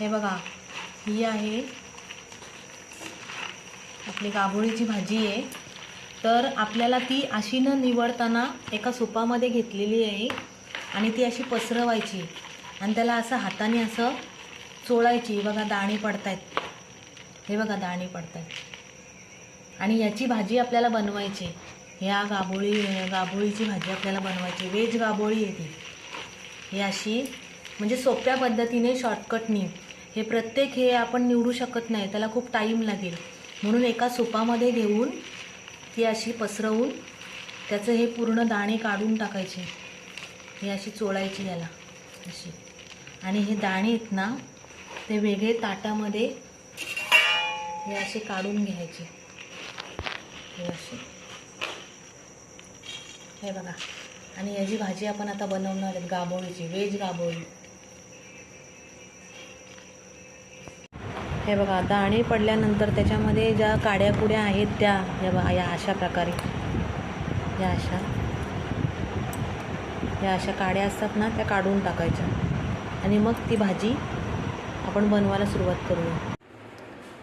हे बघा ही आहे आपली गाभोळीची भाजी आहे. तर आपल्याला ती अशी न निवडताना एका सुपामध्ये घेतलेली आहे आणि ती अशी पसरवायची आणि त्याला असं हाताने असं चोळायची. बघा दाणी पडतायत. हे बघा दाणी पडतायत. आणि याची भाजी आपल्याला बनवायची. ह्या गाभोळी गाभोळीची भाजी आपल्याला बनवायची. वेज गाभोळी आहे ती. ही अशी म्हणजे सोप्या पद्धतीने शॉर्टकटनी हे प्रत्येक हे आपण निवडू शकत नाही त्याला खूप टाईम लागेल. म्हणून एका सुपामध्ये घेऊन ती अशी पसरवून त्याचं हे पूर्ण दाणे काढून टाकायचे. हे अशी चोळायची याला अशी. आणि हे दाणे आहेत ना ते वेगळे ताटामध्ये हे असे काढून घ्यायचे. हे असे. हे बघा. आणि याची भाजी आपण आता बनवणार आहेत गाभोळीची व्हेज गाभोळी. हे बघा आता आणि पडल्यानंतर त्याच्यामध्ये ज्या काड्या कुड्या आहेत त्या या बघा या अशा प्रकारे. या अशा. या अशा काड्या असतात ना त्या काढून टाकायच्या. आणि मग ती भाजी आपण बनवायला सुरुवात करूया.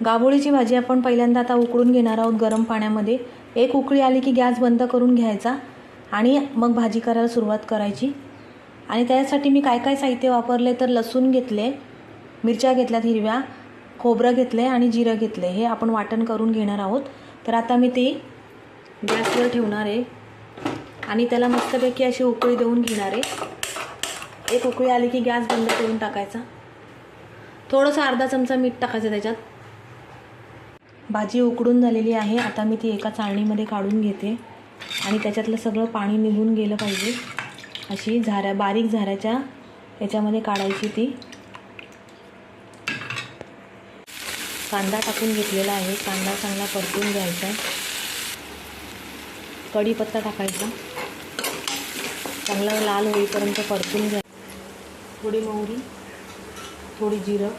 गाभोळीची भाजी आपण पहिल्यांदा आता उकळून घेणार आहोत गरम पाण्यामध्ये. एक उकळी आली की गॅस बंद करून घ्यायचा आणि मग भाजी करायला सुरुवात करायची. आणि त्यासाठी मी काय काय साहित्य वापरले तर लसूण घेतले मिरच्या घेतल्यात हिरव्या. खोबरं घेतलं आहे आणि जिरं घेतलं आहे हे आपण वाटण करून घेणार आहोत. तर आता मी ते गॅसवर ठेवणार आहे. आणि त्याला मस्तपैकी अशी उकळी देऊन घेणार आहे. एक उकळी आली की गॅस बंद करून टाकायचा. थोडंसं अर्धा चमचा मीठ टाकायचं त्याच्यात. भाजी उकडून झालेली आहे. आता मी ती एका चाळणीमध्ये काढून घेते. आणि त्याच्यातलं सगळं पाणी निघून गेलं पाहिजे. अशी झाऱ्या बारीक झाऱ्याच्या याच्यामध्ये काढायची ती. कांदा टाकून घेतलेला आहे. कांदा चांगला परतून घ्यायचा कढीपत्ता टाकायचा. चांगला लाल होईपर्यंत परतून घ्या. थोडी मोहरी थोडी जिरं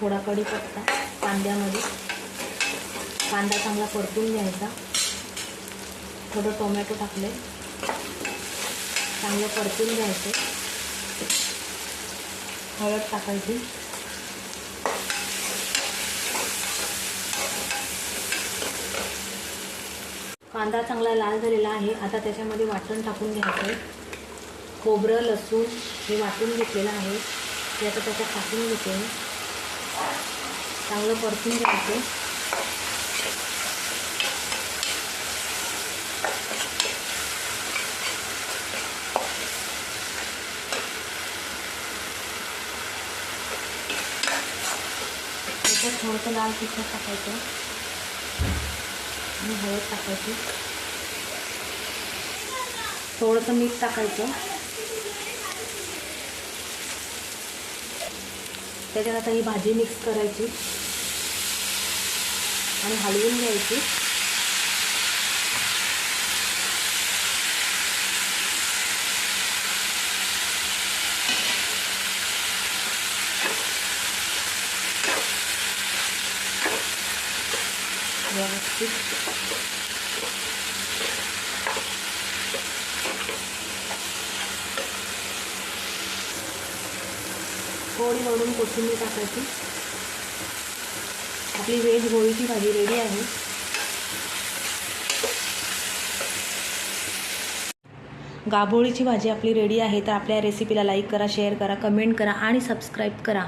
थोडा कढीपत्ता कांद्यामध्ये. कांदा चांगला परतून घ्यायचा. थोडं टोमॅटो टाकले. चांगलं परतून घ्यायचं. हळद टाकायची. कांदा चांगला लाल झालेला आहे. आता त्याच्यामध्ये वाटण टाकून घ्यायचं आहे. खोबरं लसूण हे वाटून घेतलेलं आहे. ते आता त्याच्यात टाकून घेते. चांगलं परतून घ्यायचं त्याच्यात थोडंसं लाल तिखट टाकायचं आणि हळद टाकायची. थोडंसं मीठ टाकायचं. त्याच्यात आता ही भाजी मिक्स करायची. आणि हलवून घ्यायची. व्यवस्थित. पोळी वरून कोथिंबीर टाकायची. आपली व्हेज गोळीची भाजी रेडी आहे. गाभोळीची भाजी आपली रेडी आहे तर आपल्या रेसिपीला लाईक करा शेअर करा कमेंट करा आणि सबस्क्राईब करा.